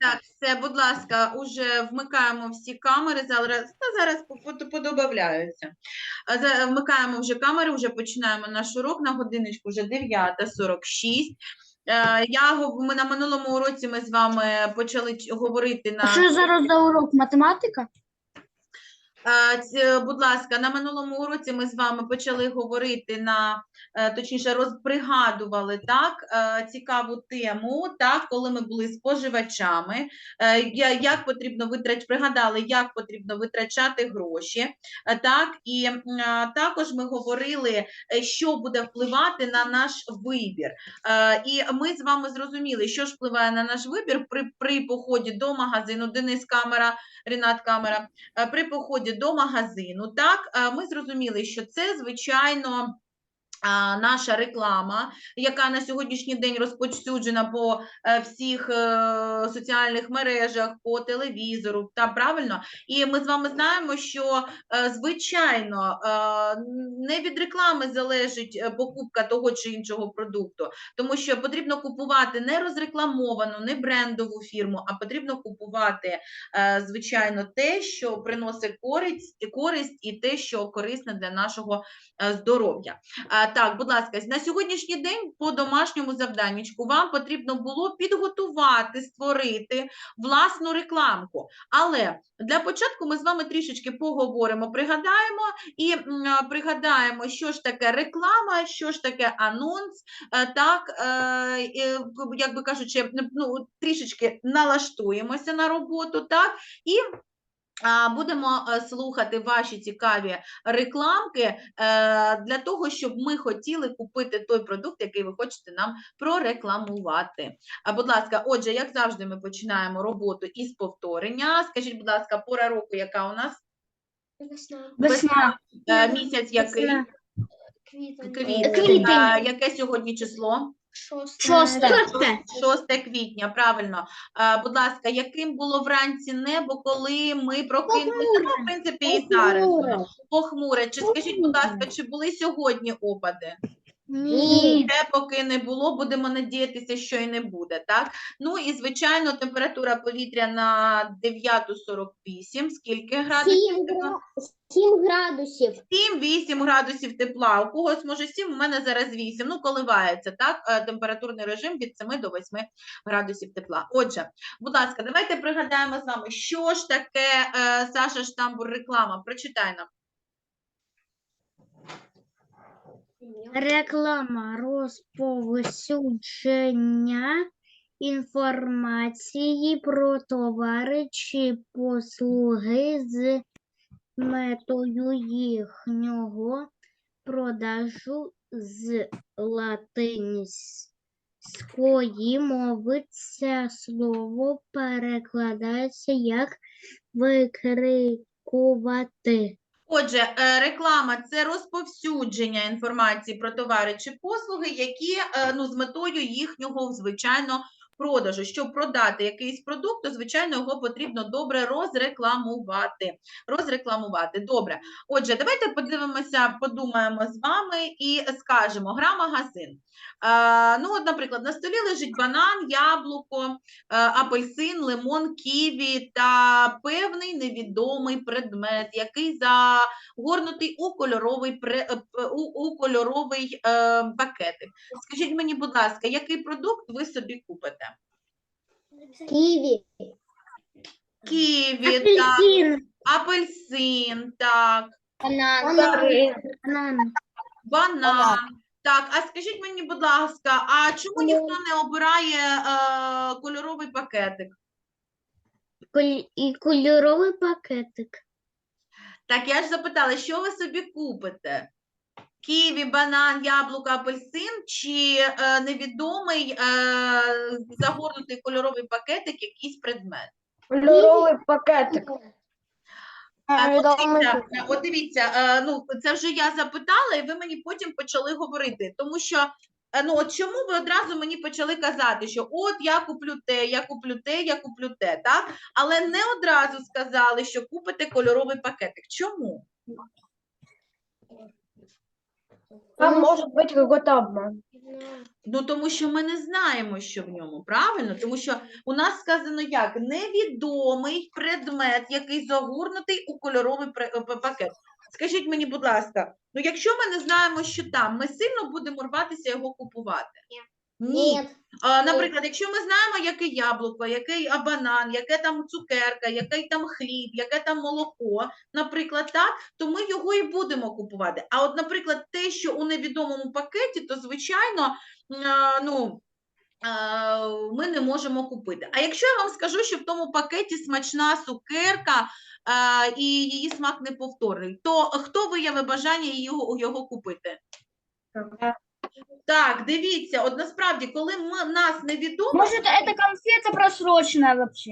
Так, все, будь ласка, уже вмикаємо всі камери. Зараз, та зараз подобавляються. Вмикаємо вже камери, вже починаємо наш урок. На годиночку вже 9.46. Е, Я, ми на минулому уроці ми з вами почали говорити на А що зараз за урок? Математика? Будь ласка, на минулому уроці ми з вами почали говорити на е, точніше, розпригадували так е, цікаву тему, так, коли ми були споживачами, е, як потрібно витрач, пригадали, як потрібно витрачати гроші. Так, і також ми говорили, що буде впливати на наш вибір. І ми з вами зрозуміли, що ж впливає на наш вибір при, при поході до магазину. Денис камера, Рінат камера при поході до магазину, так, е, ми зрозуміли, що це, звичайно, наша реклама, яка на сьогоднішній день розповсюджена по е, всіх е, соціальних мережах, по телевізору, та правильно. І ми з вами знаємо, що е, звичайно не від реклами залежить покупка того чи іншого продукту, тому що потрібно купувати не розрекламовану, не брендову фірму, а потрібно купувати звичайно те, що приносить користь, користь і те, що корисне для нашого здоров'я. Так, будь ласка, на сьогоднішній день по домашньому завданнячку вам потрібно було підготувати, створити власну рекламку. Але для початку ми з вами трішечки поговоримо, пригадаємо і пригадаємо, що ж таке реклама, що ж таке анонс. Е, Так, е, як би кажучи, ну, трішечки налаштуємося на роботу, так, і Будемо е, слухати ваші цікаві рекламки е, для того, щоб ми хотіли купити той продукт, який ви хочете нам прорекламувати. А, будь ласка, отже, як завжди, ми починаємо роботу із повторення. Скажіть, будь ласка, пора року, яка у нас Весна. Е, місяць який? Весна. Квітень. Квітень. А, яке сьогодні число? Шосте. 6 квітня, правильно. А, будь ласка, яким було вранці небо, коли ми прокинулися? Ну, в принципі, і зараз. Похмуре. Чи скажіть, будь ласка, чи були сьогодні опади? Ні. Те, поки не було, будемо надіятися, що і не буде. Так? Ну і звичайно, температура повітря на 9.48. Скільки градусів? тепла? 7 градусів. 7-8 градусів тепла. У когось може 7, у мене зараз 8. Ну, коливається, так? Е, Температурний режим від 7 до 8 градусів тепла. Отже, будь ласка, давайте пригадаємо з вами, що ж таке е, Саша Штамбур реклама. Прочитай нам. Реклама розповсюдження інформації про товари чи послуги з метою їхнього продажу з латинської мови. Це слово перекладається як викрикувати. Отже, е, реклама це розповсюдження інформації про товари чи послуги, які е, ну, з метою їхнього звичайно продажу. Щоб продати якийсь продукт, то звичайно його потрібно добре розрекламувати. Розрекламувати. Добре. Отже, давайте подивимося, подумаємо з вами і скажемо: гра магазин. Е, ну, от, наприклад, на столі лежить банан, яблуко, е, апельсин, лимон, ківі та певний невідомий предмет, який загорнутий у кольоровий, е, у, у кольоровий е, пакетик. Скажіть мені, будь ласка, який продукт ви собі купите? Ківі. Ківі, так, Апельсин. апельсин, так, Банан. Банан. банан. Так, а скажіть мені, будь ласка, а чому ніхто не обирає е, кольоровий пакетик? Коль- І кольоровий пакетик. Так, я ж запитала, що ви собі купите? Ківі, банан, яблуко, апельсин чи е, невідомий е, загорнутий кольоровий пакетик, якийсь предмет? Кольоровий пакетик. А, от дивіться, от дивіться, е, ну це вже я запитала, і ви мені потім почали говорити. Тому що е, ну от чому ви одразу мені почали казати, що от я куплю те, я куплю те, я куплю те, так? Але не одразу сказали, що купите кольоровий пакетик. Чому? Там может быть какой-то обман. Ну, тому що ми не знаємо, що в ньому, правильно? Тому що у нас сказано як невідомий предмет, який загорнутий у кольоровий пре- е, пакет. Скажіть мені, будь ласка, ну якщо ми не знаємо, що там, ми сильно будемо рватися його купувати? Ні. А, наприклад, якщо ми знаємо, яке яблуко, який банан, яке там цукерка, який там хліб, яке там молоко, наприклад, так, то ми його і будемо купувати. А от, наприклад, те, що у невідомому пакеті, то звичайно, а, ну. Ми не можемо купити. А якщо я вам скажу, що в тому пакеті смачна цукерка і її смак неповторний, то хто виявить бажання його, його купити? Так, дивіться, от насправді, коли ми, нас невідомо, Може, це конфета просрочена вообще?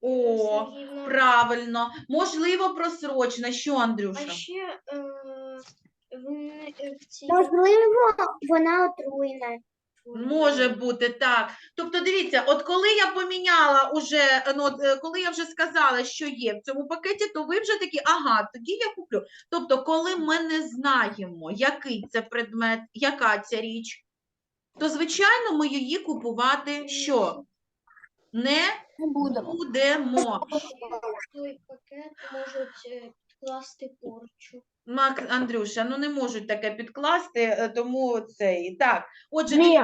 о, правильно, можливо, просрочена. Що, Андрюша? А ще е, в, в цій Можливо, вона отруєна. Може бути, так. Тобто, дивіться, от коли я поміняла уже, ну, от, е, коли я вже сказала, що є в цьому пакеті, то ви вже такі, ага, тоді я куплю. Тобто, коли ми не знаємо, який це предмет, яка ця річ, то, звичайно, ми її купувати що? Не будемо. той пакет можуть е, підкласти порчу. Мак, Андрюша, ну не можуть таке підкласти, е, тому цей. Так, отже, Ні.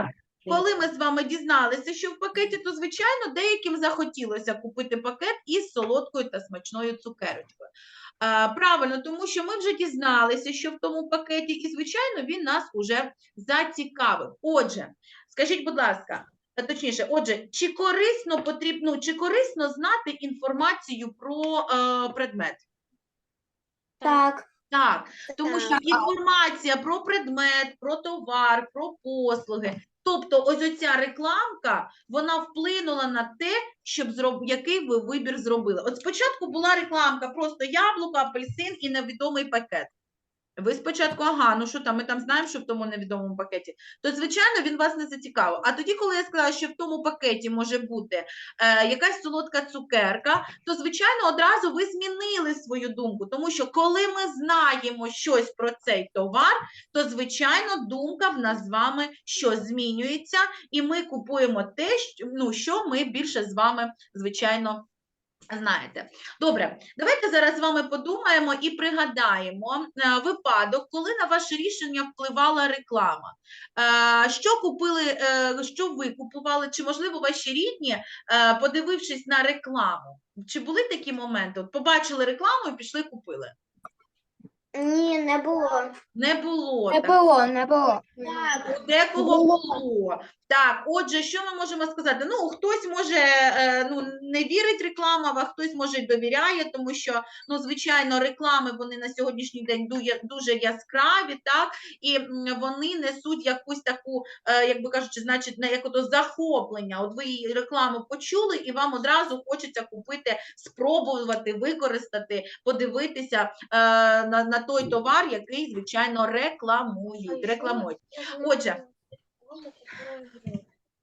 коли ми з вами дізналися, що в пакеті, то звичайно деяким захотілося купити пакет із солодкою та смачною цукерочкою. А, правильно, тому що ми вже дізналися, що в тому пакеті, і звичайно він нас уже зацікавив. Отже, скажіть, будь ласка. Точніше, отже, чи корисно потрібно, чи корисно знати інформацію про е, предмет? Так. Так, тому що інформація про предмет, про товар, про послуги. Тобто, ось оця рекламка, вона вплинула на те, щоб зроб... який ви вибір зробили. От спочатку була рекламка, просто яблуко, апельсин і невідомий пакет. Ви спочатку, ага, ну що там, ми там знаємо, що в тому невідомому пакеті. То, звичайно, він вас не зацікавив. А тоді, коли я сказала, що в тому пакеті може бути е, якась солодка цукерка, то, звичайно, одразу ви змінили свою думку. Тому що коли ми знаємо щось про цей товар, то, звичайно, думка в нас з вами що змінюється, і ми купуємо те, що, ну, що ми більше з вами, звичайно, знаєте. Добре, давайте зараз з вами подумаємо і пригадаємо е, випадок, коли на ваше рішення впливала реклама. Е, Що купили, е, що ви купували, чи, можливо, ваші рідні, подивившись на рекламу? Чи були такі моменти? От побачили рекламу і пішли купили? Ні, не було. Не було. Не так. было, не было. У декого було. Так, отже, що ми можемо сказати? Ну, хтось може е, ну, не вірить рекламам, а хтось може й довіряє, тому що, ну, звичайно, реклами вони на сьогоднішній день дуже яскраві, так, і вони несуть якусь таку, е, як би кажучи, значить, на як ото захоплення. От ви її рекламу почули, і вам одразу хочеться купити, спробувати, використати, подивитися е, на, на той товар, який, звичайно, рекламують. рекламують. Отже.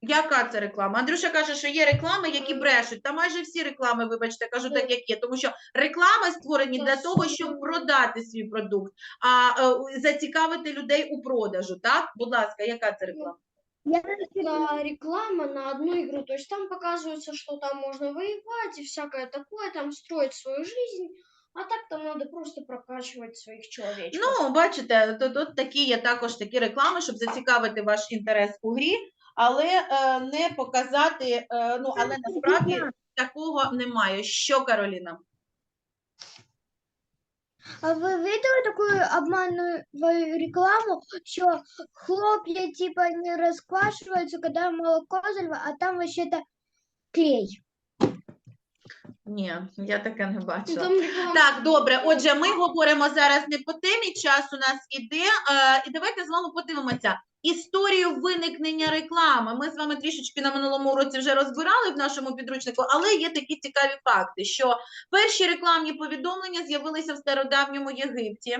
Яка це реклама? Андрюша каже, що є реклами, які брешуть. Та майже всі реклами, вибачте, кажу так, як є. Тому що реклами створені для того, щоб продати свій продукт, а е, зацікавити людей у продажу. Так, будь ласка, яка це реклама? Это реклама на одну игру. То есть там показывается, что там можно воевать и всякое такое, там строить свою жизнь. А так там надо просто прокачивать своих человечков. Ну, бачите, тут, тут такі є також такі реклами, щоб зацікавити ваш інтерес у грі, але е, не показати. Е, ну, але насправді такого немає. Що, Кароліна? А ви видели таку обманную рекламу, що хлопья типа не расквашиваются, когда молоко залива, а там вообще-то клей. Ні, я таке не бачила. Так, добре. Отже, ми говоримо зараз не по темі, час у нас іде. Е, і давайте з вами подивимося, історію виникнення реклами. Ми з вами трішечки на минулому уроці вже розбирали в нашому підручнику, але є такі цікаві факти, що перші рекламні повідомлення з'явилися в стародавньому Єгипті.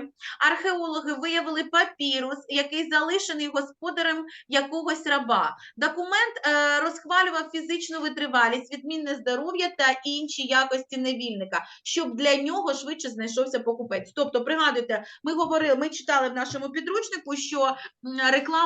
Археологи виявили папірус, який залишений господарем якогось раба. Документ е, розхвалював фізичну витривалість, відмінне здоров'я та інші якості невільника, щоб для нього швидше знайшовся покупець. Тобто, пригадуйте, ми говорили, ми читали в нашому підручнику, що м,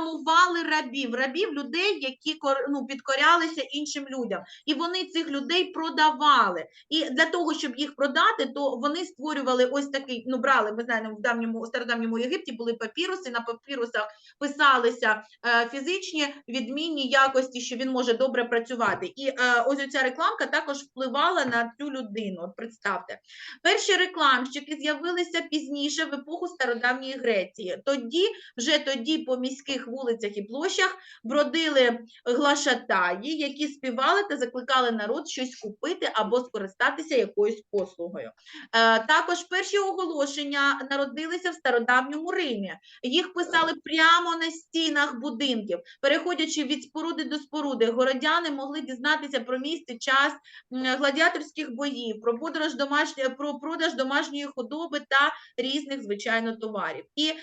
рекламували рабів, рабів людей, які ну, підкорялися іншим людям, і вони цих людей продавали. І для того, щоб їх продати, то вони створювали ось такий, ну брали, ми знаємо, в давньому стародавньому Єгипті були папіруси. На папірусах писалися е, фізичні відмінні якості, що він може добре працювати. І е, ось ця рекламка також впливала на цю людину. Представте, перші рекламщики з'явилися пізніше в епоху стародавньої Греції. Тоді, вже тоді, по міських вулицях і площах бродили глашатаї, які співали та закликали народ щось купити або скористатися якоюсь послугою. Е, Також перші оголошення народилися в стародавньому Римі. Їх писали прямо на стінах будинків, переходячи від споруди до споруди. Городяни могли дізнатися про місце, час гладіаторських боїв, про подорож домашньої, про продаж домашньої худоби та різних звичайно товарів. І е,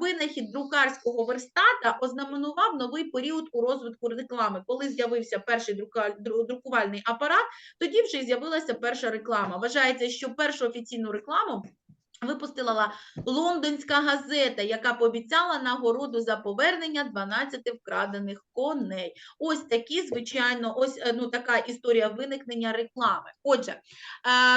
винахід друкарського верстата ознаменував новий період у розвитку реклами. Коли з'явився перший друкувальний апарат, тоді вже і з'явилася перша реклама. Вважається, що першу офіційну рекламу випустила лондонська газета, яка пообіцяла нагороду за повернення 12 вкрадених коней. Ось такі, звичайно, ось е, ну, така історія виникнення реклами. Отже, е,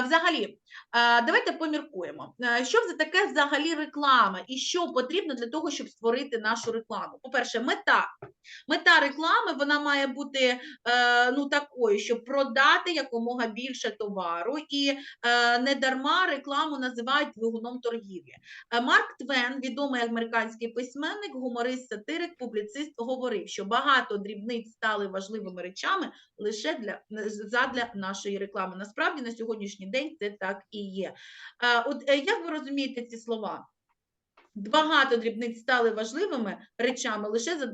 взагалі, е, давайте поміркуємо, що це таке взагалі реклама і що потрібно для того, щоб створити нашу рекламу. По-перше, мета. Мета реклами вона має бути ну, такою, щоб продати якомога більше товару, і не дарма рекламу називають двигуном торгівлі. Е, Марк Твен, відомий американський письменник, гуморист, сатирик, публіцист, говорив, що багато дрібниць стали важливими речами лише для задля нашої реклами. Насправді на сьогоднішній день це так і є. Е, От е, як ви розумієте ці слова? Багато дрібниць стали важливими речами лише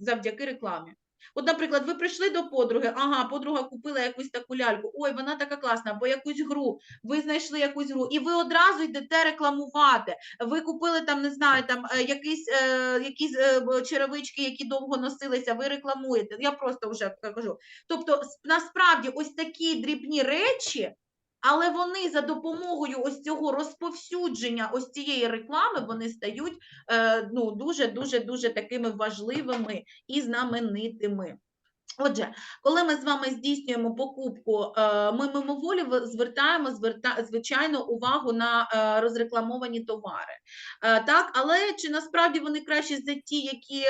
завдяки рекламі. От, наприклад, ви прийшли до подруги, ага, подруга купила якусь таку ляльку, ой, вона така класна, або якусь гру, ви знайшли якусь гру, і ви одразу йдете рекламувати. Ви купили там, не знаю, там е, якісь, е, якісь е, черевички, які довго носилися, ви рекламуєте. Я просто вже кажу. Тобто, насправді, ось такі дрібні речі, але вони за допомогою ось цього розповсюдження ось цієї реклами вони стають е, ну, дуже дуже дуже такими важливими і знаменитими. Отже, коли ми з вами здійснюємо покупку, е, ми мимоволі звертаємо зверта, звичайно увагу на е, розрекламовані товари. Е, Так, але чи насправді вони кращі за ті, які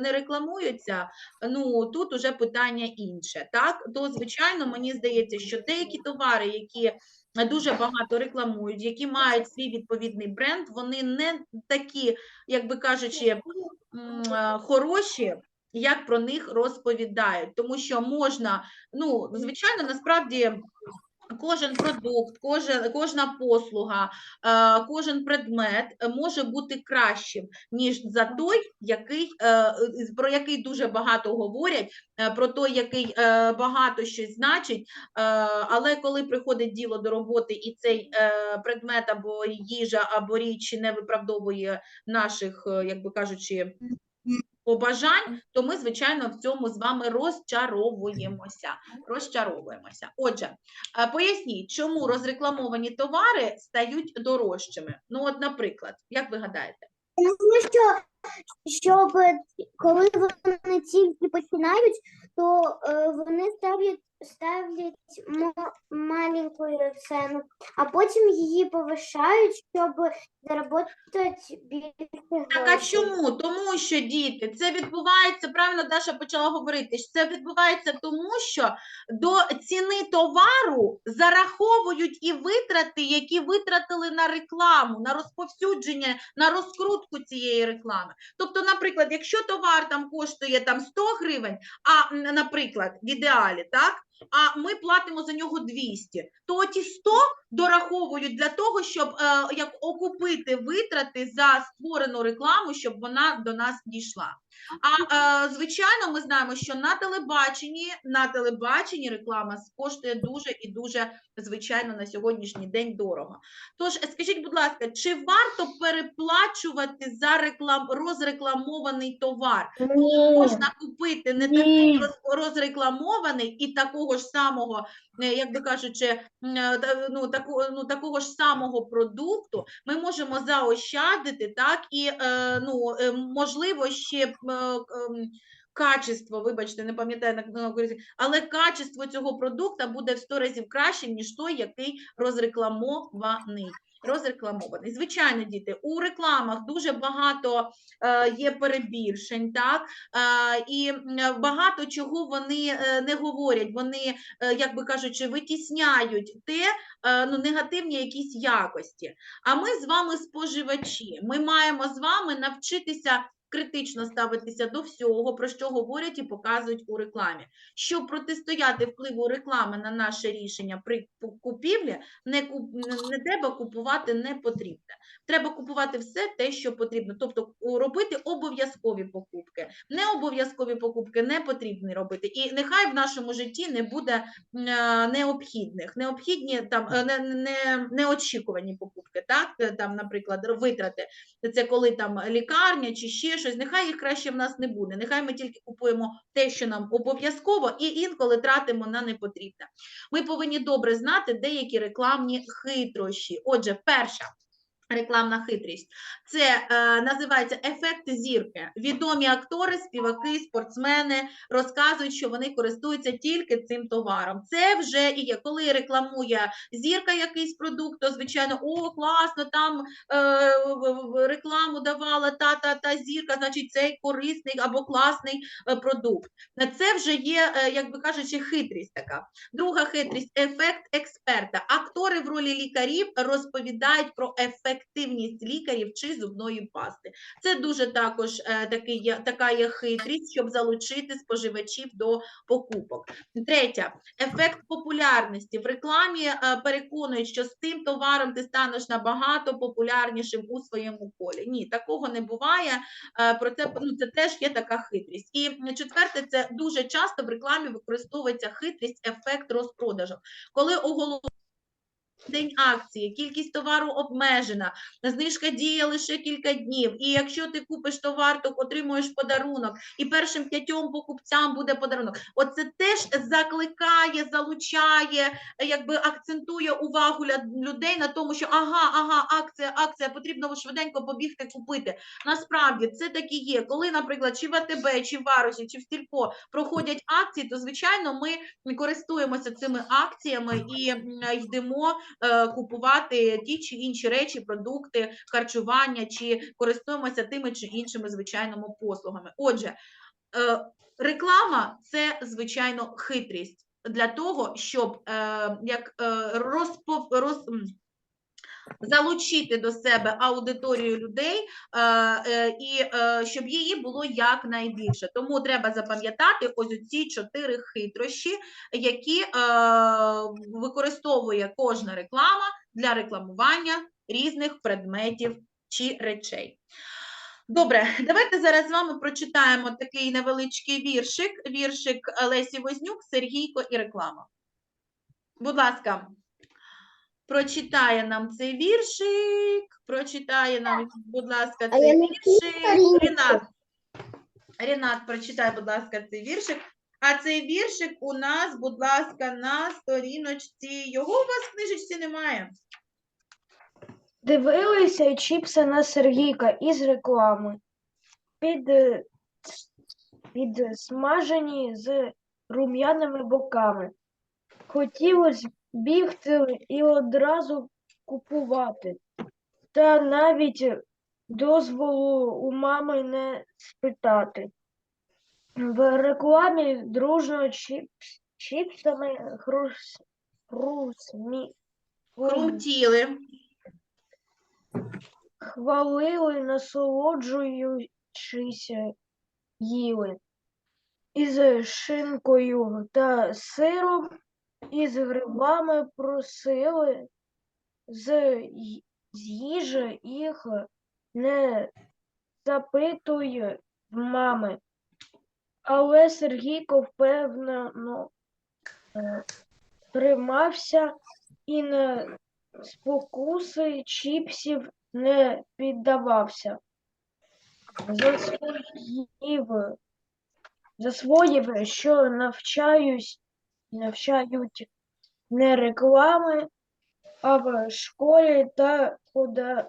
не рекламуються? Ну тут уже питання інше. Так, то звичайно, мені здається, що деякі товари, які дуже багато рекламують, які мають свій відповідний бренд, вони не такі, як би кажучи, хороші, як про них розповідають. Тому що можна, ну, звичайно, насправді. Кожен продукт, кожен, кожна послуга, е, кожен предмет може бути кращим, ніж за той, який, е, про який дуже багато говорять, е, про той, який багато щось значить, але коли приходить діло до роботи і цей предмет або їжа, або річ не виправдовує наших, як би кажучи, побажань, то ми, звичайно, в цьому з вами розчаровуємося. Розчаровуємося. Отже, е, поясніть, чому розрекламовані товари стають дорожчими? Ну, от, наприклад, як ви гадаєте? Тому що, щоб коли вони тільки починають, то е, вони ставлять, ставлять ма- маленьку ціну, а потім її повишають, щоб заробити більше Так, а грошей. чому? Тому що діти, це відбувається, правильно Даша почала говорити, що це відбувається тому, що до ціни товару зараховують і витрати, які витратили на рекламу, на розповсюдження, на розкрутку цієї реклами. Тобто, наприклад, якщо товар там коштує там 100 гривень, а, наприклад, в ідеалі, так, а ми платимо за нього 200, то ті 100 дораховують для того, щоб е, як окупити витрати за створену рекламу, щоб вона до нас дійшла. А е, звичайно, ми знаємо, що на телебаченні на телебаченні реклама коштує дуже і дуже звичайно на сьогоднішній день дорого. Тож скажіть, будь ласка, чи варто переплачувати за реклам розрекламований товар? Можна купити не такий розрекламований і такого ж самого, е, як би кажучи, е, ну, таку, ну, такого ж самого продукту, ми можемо заощадити, так, і, е, ну, можливо, ще ем, качество, вибачте, не пам'ятаю, на але качество цього продукту буде в 100 разів краще ніж той, який розрекламований. Розрекламований. Звичайно, діти, у рекламах дуже багато е, є перебільшень, так, е, і багато чого вони е, не говорять, вони, як би кажучи, витісняють те, ну, негативні якісь якості. А ми з вами споживачі. Ми маємо з вами навчитися критично ставитися до всього, про що говорять і показують у рекламі. Щоб протистояти впливу реклами на наше рішення при купівлі, не, куп... не- треба купувати не потрібне. Треба купувати все те, що потрібно. Тобто робити обов'язкові покупки. Не обов'язкові покупки не потрібно робити. І нехай в нашому житті не буде е, необхідних, необхідні там е, не, не, неочікувані покупки. Так, Е, там, наприклад, витрати. Це коли там лікарня чи ще щось. Нехай їх краще в нас не буде. Нехай ми тільки купуємо те, що нам обов'язково, і інколи тратимо на непотрібне. Ми повинні добре знати деякі рекламні хитрощі. Отже, перша. Рекламна хитрість. Це е, називається ефект зірки. Відомі актори, співаки, спортсмени розказують, що вони користуються тільки цим товаром. Це вже і є. Коли рекламує зірка якийсь продукт, то звичайно, о, класно, там е, рекламу давала та та та зірка, значить цей корисний або класний е, продукт. Це вже є, е, як би кажучи, хитрість така. Друга хитрість ефект експерта. Актори в ролі лікарів розповідають про ефективність лікарів чи зубної пасти. Це дуже також е, такий, така є хитрість, щоб залучити споживачів до покупок. Третя ефект популярності. В рекламі е, переконують, що з тим товаром ти станеш набагато популярнішим у своєму колі. Ні, такого не буває. Е, Про це ну, це теж є така хитрість. І четверте, це дуже часто в рекламі використовується хитрість, ефект розпродажу. Коли оголошують День акції, кількість товару обмежена, знижка діє лише кілька днів. І якщо ти купиш товар, то отримуєш подарунок. І першим п'ятьом покупцям буде подарунок. Оце теж закликає, залучає, якби акцентує увагу людей на тому, що ага, ага, акція, акція, потрібно швиденько побігти купити. Насправді це так і є. Коли, наприклад, чи в АТБ, чи в Варусі, чи в Стільпо проходять акції, то звичайно ми користуємося цими акціями і йдемо купувати ті чи інші речі, продукти, харчування, чи користуємося тими чи іншими звичайними послугами. Отже, е, реклама це звичайно хитрість для того, щоб е, як е, розпов... роз... залучити до себе аудиторію людей е, е, і е, щоб її було якнайбільше. Тому треба запам'ятати ось ці чотири хитрощі, які використовує кожна реклама для рекламування різних предметів чи речей. Добре, давайте зараз з вами прочитаємо такий невеличкий віршик. Віршик Лесі Вознюк, Сергійко і реклама. Будь ласка, прочитає нам цей віршик. Прочитає нам, будь ласка, цей віршик. сторінку. Ренат. Ренат, прочитай, будь ласка, цей віршик. А цей віршик у нас, будь ласка, на сторіночці. Його у вас в книжечці немає. Дивилися чіпси на Сергійка із реклами. Під, підсмажені з рум'яними боками. Хотілося бігти і одразу купувати. Та навіть дозволу у мами не спитати. В рекламі дружно чіпс, чіпсами хрус, хрусмі, Хрумтіли. хвалили, насолоджуючися їли. із шинкою та сиром, із грибами просили з, з їжі їх не запитуй в мами. Але Сергійко впевнено е, тримався і на спокуси чіпсів не піддавався. Засвоїв, засвоїв, що навчаюсь, навчають не реклами, а в школі та куда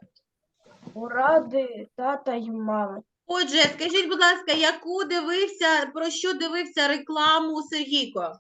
уради тата й мами. Отже, скажіть, будь ласка, яку дивився, про що дивився рекламу Сергійко?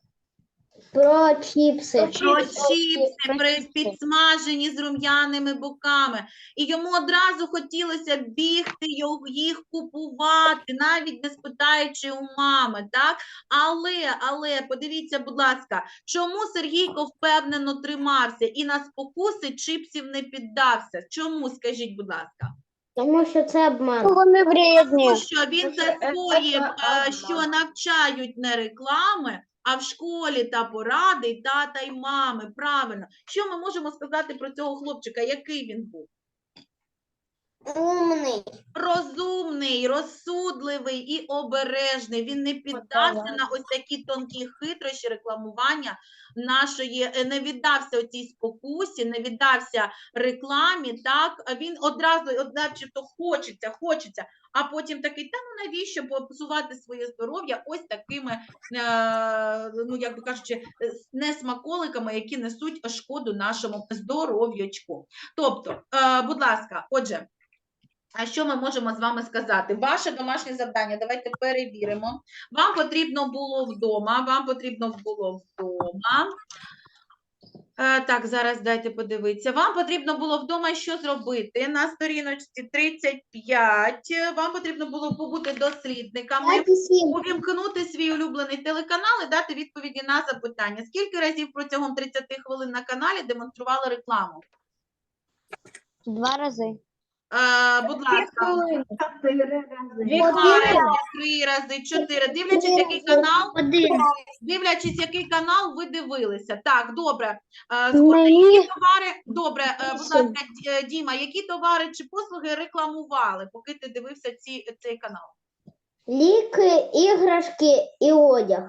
Про чіпси. Про чіпси, при- підсмажені з рум'яними боками. І йому одразу хотілося бігти його- їх купувати, навіть не спитаючи у мами, так? Але, але, подивіться, будь ласка, чому Сергійко впевнено тримався і на спокуси чіпсів не піддався? Чому, скажіть, будь ласка? Тому що це обман. Вони Тому що він Це засвоїв, ефектна е, що навчають не реклами, а в школі та поради тата й мами. Правильно. Що ми можемо сказати про цього хлопчика? Який він був? Умний. Розумний, розсудливий і обережний. Він не піддався на ось такі тонкі хитрощі рекламування нашої, е, не віддався оцій спокусі, не віддався рекламі. Так, він одразу, начебто, хочеться, хочеться, а потім такий, та ну навіщо попсувати своє здоров'я ось такими, е, ну як би кажучи, е, с- не смаколиками, які несуть шкоду нашому здоров'ячку. Тобто, е, будь ласка, отже. А що ми можемо з вами сказати? Ваше домашнє завдання, давайте перевіримо. Вам потрібно було вдома, вам потрібно було вдома. Е, так, зараз дайте подивитися. Вам потрібно було вдома що зробити? На сторіночці 35. е, Вам потрібно було побути дослідниками, увімкнути свій улюблений телеканал і дати відповіді на запитання. Скільки разів протягом 30 хвилин на каналі демонстрували рекламу? Два рази. Будь ласка. Дві хвилини. три рази, чотири. Дивлячись, який канал, Один. дивлячись, який канал ви дивилися. Так, добре. Е, які товари, добре, е, будь ласка, Д- е, Діма, які товари чи послуги рекламували, поки ти дивився ці, цей канал? Ліки, іграшки і одяг.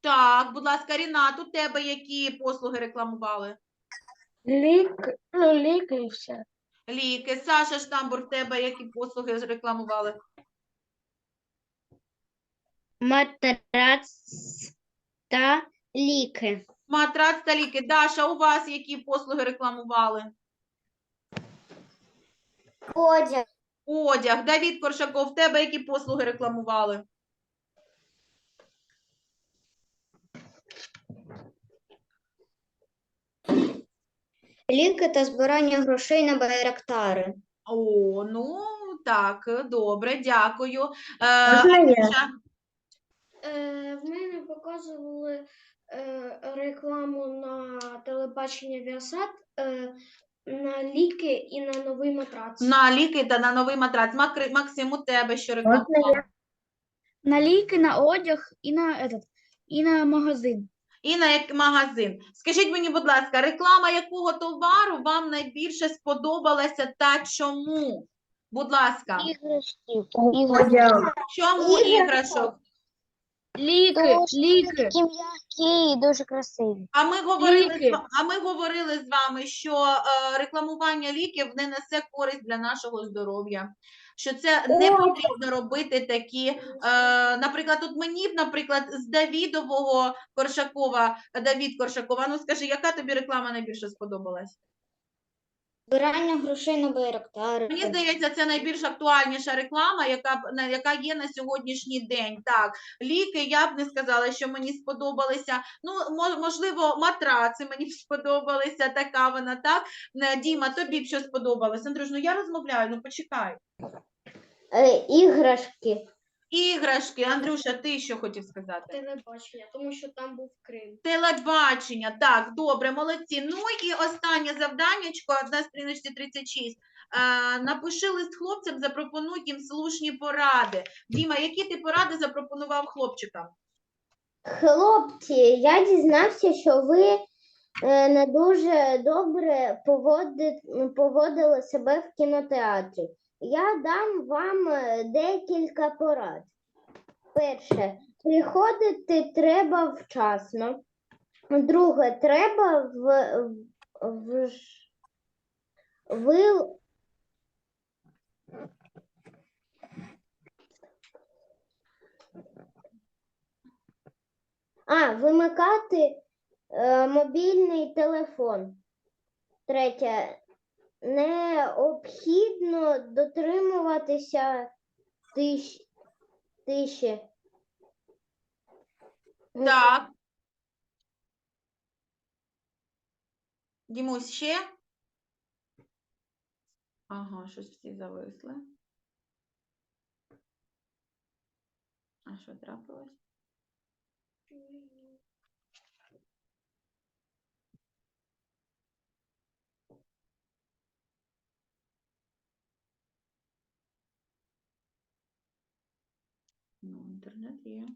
Так, будь ласка, Рінат, у тебе які послуги рекламували? Лік, ну, ліки і все. Ліки. Саша Штамбур, в тебе які послуги рекламували? Матрац та ліки. Матрац та ліки. Даша, у вас які послуги рекламували? Одяг. Одяг. Давід Коршаков, в тебе які послуги рекламували? Ліки та збирання грошей на байрактари. О, ну так, добре, дякую. Е, Можна я? Е, в мене показували е, рекламу на телебачення Віасад е, на ліки і на новий матрац. на ліки та на новий матрац. Макри- Максим, у тебе що рекламували? На ліки, на одяг і на этот, і на магазин. І на як магазин. Скажіть мені, будь ласка, реклама якого товару вам найбільше сподобалася та чому? Будь ласка, Іграшки. чому іграшок? Ліки, ліки. Такі м'які і дуже красиві. А ми говорили, Ліки. а ми говорили з вами, що е, рекламування ліків не несе користь для нашого здоров'я. Що це не потрібно робити такі. Е, наприклад, от мені, б, наприклад, з Давідового Коршакова, Давід Коршакова, ну скажи, яка тобі реклама найбільше сподобалась? Збирання грошей на байрактари. Мені здається, це найбільш актуальніша реклама, яка б- на- яка є на сьогоднішній день. Так, ліки я б не сказала, що мені сподобалися. Ну, мо- можливо, матраци мені б сподобалися. Така вона так. Е, Діма, тобі б що сподобалось? Андрюш, ну я розмовляю, ну почекай. Е, іграшки. Іграшки, Андрюша, ти що хотів сказати? Телебачення, тому що там був Крим. Телебачення, так, добре, молодці. Ну і останнє завданнячко на сторіночці 36. Е, напиши лист хлопцям, запропонуй їм слушні поради. Діма, які ти поради запропонував хлопчикам? Хлопці, я дізнався, що ви е, не дуже добре поводи, поводили себе в кінотеатрі. Я дам вам е, декілька порад. Перше, приходити треба вчасно. Друге, треба в, в, ви, А, вимикати е, мобільний телефон. Третє. Необхідно дотримуватися тиш, тиші. Так. Дімусь, ще? Ага, щось всі зависли. А що трапилось? Ну, інтернет є.